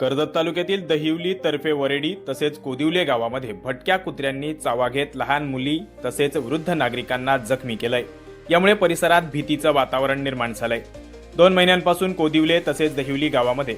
कर्जत तालुक्यातील दहिवली तर्फे वरेडी तसेच कोदिवले गावामध्ये भटक्या कुत्र्यांनी चावा घेत लहान मुली तसेच वृद्ध नागरिकांना जखमी केलंय. यामुळे परिसरात भीतीचं वातावरण निर्माण झालंय. दोन महिन्यांपासून कोदिवले तसेच दहिवली गावामध्ये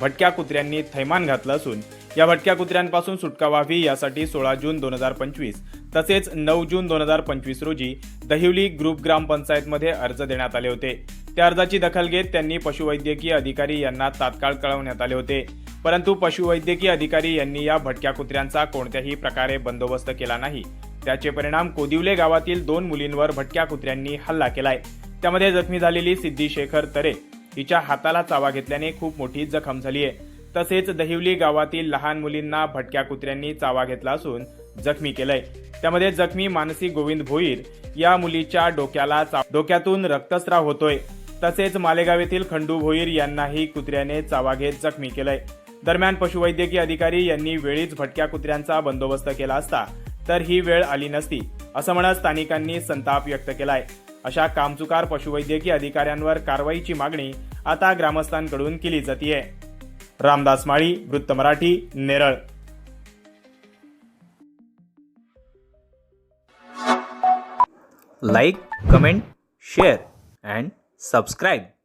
भटक्या कुत्र्यांनी थैमान घातलं असून या भटक्या कुत्र्यांपासून सुटका व्हावी यासाठी सोळा जून दोन हजार पंचवीस तसेच नऊ जून दोन हजार पंचवीस रोजी दहिवली ग्रुप ग्रामपंचायतमध्ये अर्ज देण्यात आले होते. त्या अर्जाची दखल घेत त्यांनी पशुवैद्यकीय अधिकारी यांना तात्काळ कळवण्यात आले होते. परंतु पशुवैद्यकीय अधिकारी यांनी या भटक्या कुत्र्यांचा कोणत्याही प्रकारे बंदोबस्त केला नाही. त्याचे परिणाम कोदिवले गावातील दोन मुलींवर भटक्या कुत्र्यांनी हल्ला केलाय. त्यामध्ये जखमी झालेली सिद्धी शेखर तरे हिच्या हाताला चावा घेतल्याने खूप मोठी जखम झाली आहे. तसेच दहिवली गावातील लहान मुलींना भटक्या कुत्र्यांनी चावा घेतला असून जखमी केलंय. त्यामध्ये जखमी मानसी गोविंद भोईर या मुलीच्या डोक्याला चा- डोक्यातून रक्तस्राव होतोय. तसेच मालेगाव येथील खंडू भोईर यांनाही कुत्र्याने चावा घेत जखमी केलंय. दरम्यान पशुवैद्यकीय अधिकारी यांनी वेळीच भटक्या कुत्र्यांचा बंदोबस्त केला असता तर ही वेळ आली नसती असं म्हणत स्थानिकांनी संताप व्यक्त केलाय. अशा कामचुकार पशुवैद्यकीय अधिकाऱ्यांवर कारवाईची मागणी आता ग्रामस्थांकडून केली जातीये. रामदास माळी वृत्त Marathi Neral. Like comment share and subscribe.